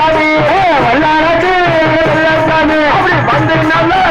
வெள்ளச்சாமி வெள்ளாராச்சு வெள்ளச்சாமி அப்படி வந்து